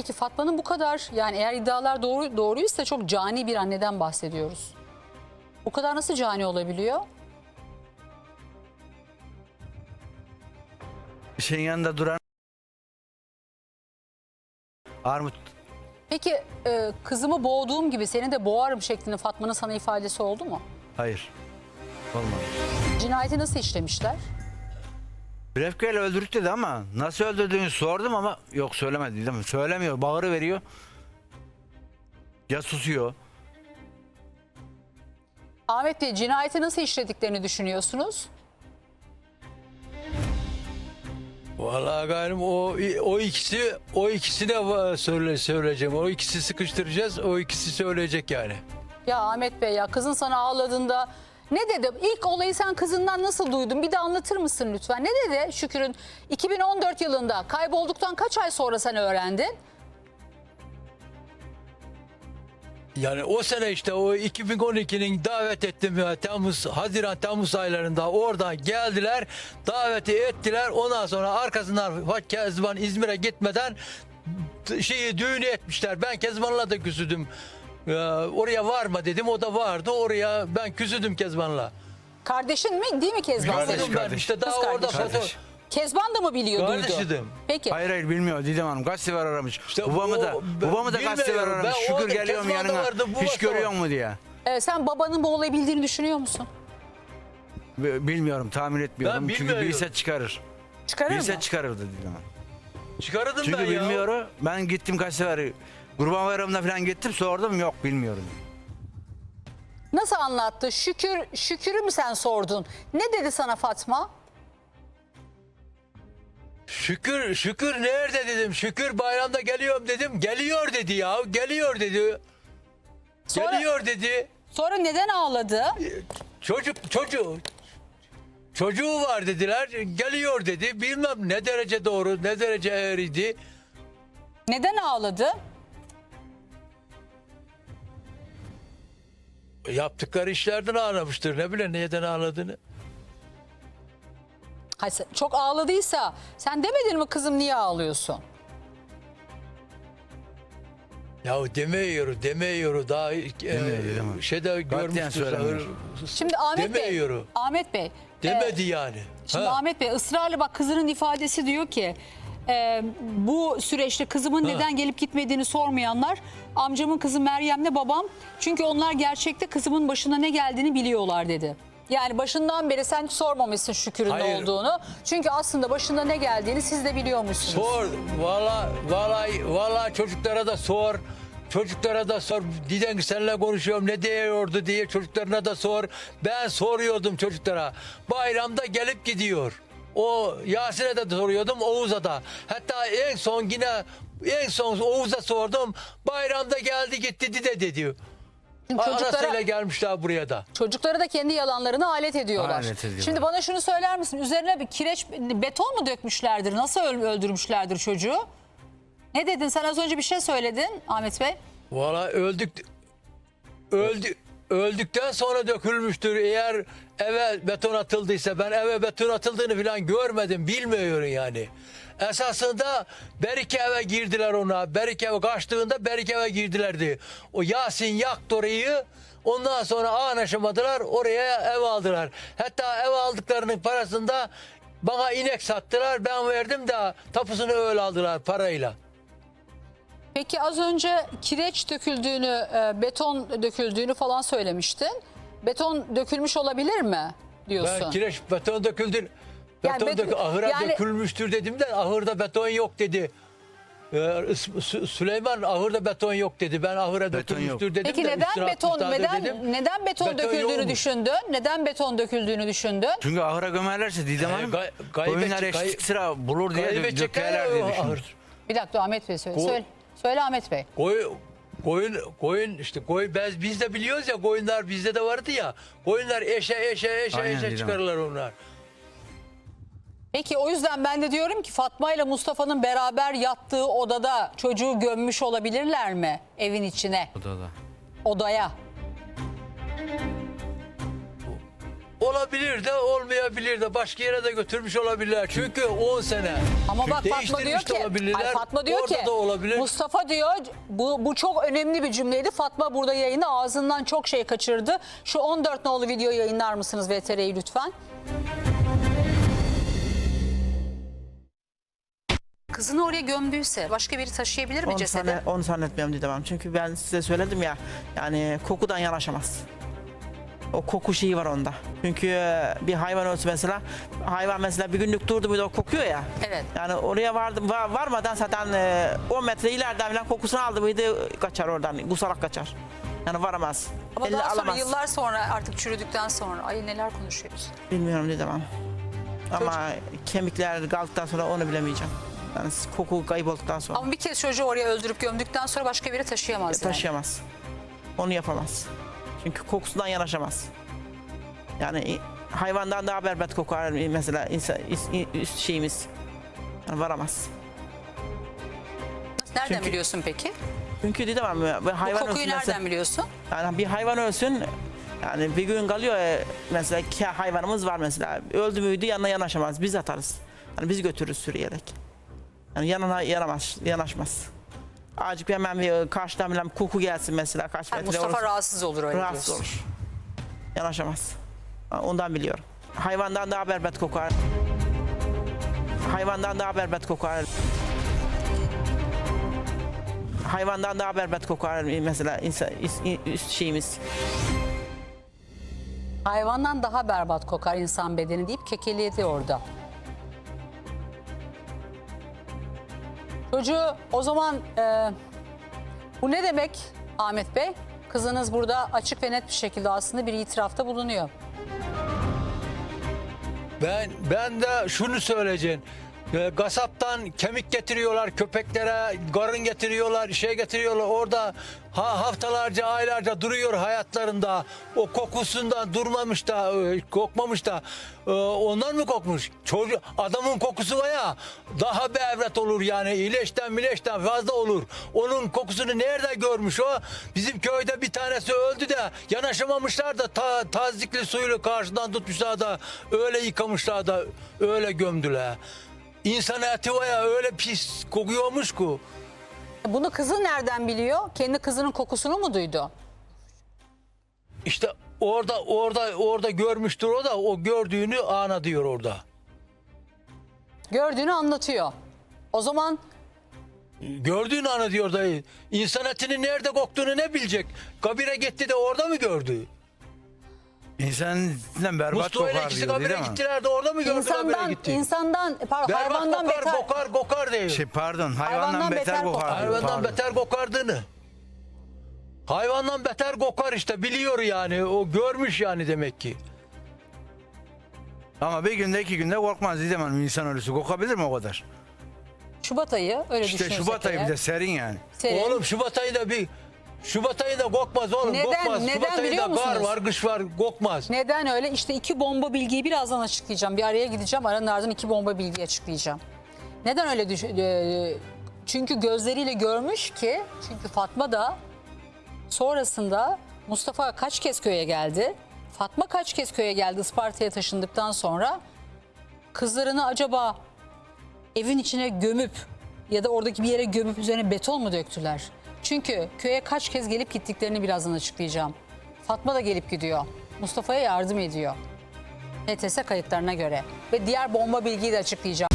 Peki Fatma'nın bu kadar yani eğer iddialar doğru doğruysa çok cani bir anneden bahsediyoruz. Bu kadar nasıl cani olabiliyor? Şeyin yanında duran armut Peki e, kızımı boğduğum gibi seni de boğarım şeklinde Fatma'nın sana ifadesi oldu mu? hayır olmadı. Cinayeti nasıl işlemişler? Refkeyle öldürdük dedi ama nasıl öldürdüğünü sordum ama yok söylemedi değil mi? Söylemiyor bağırı veriyor. Ya susuyor. Ahmet Bey cinayeti nasıl işlediklerini düşünüyorsunuz? Vallahi gayrım o o ikisi o ikisi de va- söyle söyleyeceğim. O ikisi sıkıştıracağız. O ikisi söyleyecek yani. Ya Ahmet Bey ya kızın sana ağladığında ne dedi? İlk olayı sen kızından nasıl duydun? Bir de anlatır mısın lütfen? Ne dedi Şükür'ün 2014 yılında kaybolduktan kaç ay sonra sen öğrendin? Yani o sene işte o 2012'nin davet ettim ya Temmuz, Haziran, Temmuz aylarında oradan geldiler. Daveti ettiler. Ondan sonra arkasından Kezban İzmir'e gitmeden şeyi düğünü etmişler. Ben Kezban'la da küsüdüm. Ee, oraya varma dedim. O da vardı. Oraya ben küsüdüm Kezban'la. Kardeşin mi değil mi Kezban? Kardeş, senin? Küsüdüm ben kardeş. işte daha Kız orada kardeş. foto... Kardeş. Kezban da mı biliyor duydu? Kardeşidim. Peki. Hayır hayır bilmiyor Didem Hanım. Kaç sefer aramış. İşte babamı o- da ben babamı da kaç sefer bilmiyorum. aramış. Ben Şükür geliyorum yanına. vardı, bu Hiç vardı. görüyor mu diye. Ee, sen babanın bu olayı bildiğini düşünüyor musun? B- Bilmiyorum tahmin etmiyorum. Ben Çünkü bilmiyorum. bilse çıkarır. Çıkarır Bilse mı? çıkarırdı Didem Hanım. Çıkardım Çünkü ben ya. bilmiyorum. Ben gittim kaç sefer. Kurban bayramına falan gittim sordum yok bilmiyorum. Nasıl anlattı? Şükür, Şükür'ü mü sen sordun? Ne dedi sana Fatma? Şükür şükür nerede dedim. Şükür bayramda geliyorum dedim. Geliyor dedi ya. Geliyor dedi. Sonra, Geliyor dedi. sonra neden ağladı? Çocuk çocuğu çocuğu var dediler. Geliyor dedi. Bilmem ne derece doğru, ne derece eğer idi. Neden ağladı? Yaptıkları işlerden ağlamıştır. Ne bileyim neden ağladığını. Hayır, sen- çok ağladıysa sen demedin mi kızım niye ağlıyorsun? Ya demiyor, demiyor. Daha e, demiyor. şeyde görmüştür. söylemiyor. Şimdi Ahmet Bey, Demiyor. Ahmet Bey. Demedi e, yani. Şimdi Ha. Ahmet Bey ısrarla bak kızının ifadesi diyor ki e, bu süreçte kızımın Ha. neden gelip gitmediğini sormayanlar amcamın kızı Meryem'le babam çünkü onlar gerçekte kızımın başına ne geldiğini biliyorlar dedi. Yani başından beri sen sormamışsın Şükür'ün ne Hayır. olduğunu. Çünkü aslında başında ne geldiğini siz de biliyormuşsunuz. Sor. Valla valla valla çocuklara da sor. Çocuklara da sor. Diden ki seninle konuşuyorum ne diyordu diye çocuklarına da sor. Ben soruyordum çocuklara. Bayramda gelip gidiyor. O Yasin'e de soruyordum Oğuz'a da. Hatta en son yine en son Oğuz'a sordum. Bayramda geldi gitti dide dedi. Çünkü Anasıyla gelmişler buraya da. çocuklara da kendi yalanlarını alet ediyorlar. Alet ediyorlar. Şimdi bana şunu söyler misin? Üzerine bir kireç beton mu dökmüşlerdir? Nasıl öl- öldürmüşlerdir çocuğu? Ne dedin? Sen az önce bir şey söyledin Ahmet Bey. Valla öldük öldü öldükten sonra dökülmüştür. Eğer eve beton atıldıysa ben eve beton atıldığını falan görmedim. Bilmiyorum yani. Esasında Berike eve girdiler ona. Berike eve kaçtığında Berike eve girdilerdi. O Yasin yaktı orayı. Ondan sonra anlaşamadılar. Oraya ev aldılar. Hatta ev aldıklarının parasında bana inek sattılar. Ben verdim de tapusunu öyle aldılar parayla. Peki az önce kireç döküldüğünü, e, beton döküldüğünü falan söylemiştin. Beton dökülmüş olabilir mi diyorsun? Ben kireç beton döküldü. Yani Beton bet- dök- ahıra yani- dökülmüştür dedim de ahırda beton yok dedi. Ee, Sü- Süleyman ahırda beton yok dedi. Ben ahıra Beton dökülmüştür yok. dedim Peki de neden beton neden dedim. neden beton, Beton döküldüğünü yokmuş. düşündün? Neden beton döküldüğünü düşündün? Çünkü ahıra gömerlerse Didem Ee, Hanım gay- gaybetçi- koyunlar gay- sıra bulur diye dö- Kaybedecekler dökerler diye o düşündüm. ahır. Bir dakika Ahmet Bey söyle. Ko- Söyle, söyle Ahmet Bey. Koyun, koyun, koyun işte koyun biz, biz de biliyoruz ya koyunlar bizde de vardı ya. Koyunlar eşe eşe eşe Aynen eşe çıkarırlar onlar. Peki o yüzden ben de diyorum ki Fatma ile Mustafa'nın beraber yattığı odada çocuğu gömmüş olabilirler mi evin içine, Odada. odaya? Olabilir de olmayabilir de başka yere de götürmüş olabilirler. Çünkü 10 sene. Ama bak Fatma diyor ki, olabilirler. Ay Fatma diyor Orada ki, da olabilir. Mustafa diyor bu, bu çok önemli bir cümleydi. Fatma burada yayında ağzından çok şey kaçırdı. Şu 14 nolu video yayınlar mısınız VTR'yi lütfen? Kızını oraya gömdüyse başka biri taşıyabilir mi Onu, cesedi? zannet, onu zannetmiyorum Didem Çünkü ben size söyledim ya yani kokudan yanaşamaz. O koku şeyi var onda. Çünkü e, bir hayvan ölse mesela hayvan mesela bir günlük durdu muydu o kokuyor ya. Evet. Yani oraya vardım var, varmadan zaten e, 10 metre ileriden falan kokusunu aldı mıydı kaçar oradan kusarak kaçar. Yani varamaz. Ama Eline daha sonra alamaz. yıllar sonra artık çürüdükten sonra ay neler konuşuyoruz. Bilmiyorum Didem Hanım. Ama kemikler kaldıktan sonra onu bilemeyeceğim. Yani koku kaybolduktan sonra Ama bir kez çocuğu oraya öldürüp gömdükten sonra başka biri taşıyamaz yani. taşıyamaz. Onu yapamaz. Çünkü kokusundan yanaşamaz. Yani hayvandan daha berbat kokar mesela insan, üst şeyimiz. Yani varamaz. Nereden Çünkü- biliyorsun peki? Çünkü dedim ama bir Bu hayvan kokuyu ölsün nereden mesela, biliyorsun? yani bir hayvan ölsün yani bir gün kalıyor e, mesela ki hayvanımız var mesela öldü müydü yanına yanaşamaz biz atarız. Yani biz götürürüz sürüyerek. Yani yanına yaramaz, yanaşmaz. Bir hemen bir karşıdan bilen koku gelsin mesela kaç Ha, Mustafa rahatsız olur öyle rahatsız diyorsun. olur. Yanaşamaz. Ondan biliyorum. Hayvandan daha berbat kokar. Hayvandan daha berbat kokar. Hayvandan daha berbat kokar mesela insan, üst şeyimiz. Hayvandan daha berbat kokar insan bedeni deyip kekeledi orada. Çocuğu o zaman e, bu ne demek Ahmet Bey? Kızınız burada açık ve net bir şekilde aslında bir itirafta bulunuyor. Ben ben de şunu söyleyeceğim. E, Gasaptan kemik getiriyorlar köpeklere, garın getiriyorlar, şey getiriyorlar. Orada ha, haftalarca, aylarca duruyor hayatlarında. O kokusundan durmamış da, e, kokmamış da. e, Ondan mı kokmuş? Çocuk, adamın kokusu var ya, daha bir evret olur yani. İleçten mileçten fazla olur. Onun kokusunu nerede görmüş o? Bizim köyde bir tanesi öldü de yanaşamamışlar da ta, tazikli suyla karşıdan tutmuşlar da öyle yıkamışlar da öyle gömdüler. İnsan eti var ya öyle pis kokuyormuş ki. Bunu kızı nereden biliyor? Kendi kızının kokusunu mu duydu? İşte orada orada orada görmüştür o da o gördüğünü ana diyor orada. Gördüğünü anlatıyor. O zaman Gördüğünü ana diyor dayı. İnsan etinin nerede koktuğunu ne bilecek? Kabire gitti de orada mı gördü? İçinden berbat Mustafa ile kokar ikisi diyor kabire değil mi? gittiler de orada mı gördü kabire insandan gitti? insandan pardon Berbat hayvandan kokar, beter kokar, kokar diyor. Şey pardon hayvandan, Hayvandan beter, beter kokar. kokar. diyor, Hayvandan pardon. beter kokardığını. Hayvandan beter kokar işte biliyor yani. O görmüş yani demek ki. Ama bir günde iki günde korkmaz Didem Hanım insan ölüsü. Kokabilir mi o kadar? Şubat ayı öyle İşte düşünürsek Şubat ayı eğer, bir de serin yani. serin. Oğlum Şubat ayında bir Şubat ayında kokmaz oğlum Neden? kokmaz. Neden Şubat biliyor ayında kar musunuz? var kış var kokmaz. Neden öyle? İşte iki bomba bilgiyi birazdan açıklayacağım. Bir araya gideceğim. Aranın ardından iki bomba bilgiyi açıklayacağım. Neden öyle düş- e, Çünkü gözleriyle görmüş ki çünkü Fatma da sonrasında Mustafa kaç kez köye geldi? Fatma kaç kez köye geldi Isparta'ya taşındıktan sonra? Kızlarını acaba evin içine gömüp ya da oradaki bir yere gömüp üzerine beton mu döktüler? Çünkü köye kaç kez gelip gittiklerini birazdan açıklayacağım. Fatma da gelip gidiyor. Mustafa'ya yardım ediyor. HTS kayıtlarına göre. Ve diğer bomba bilgiyi de açıklayacağım.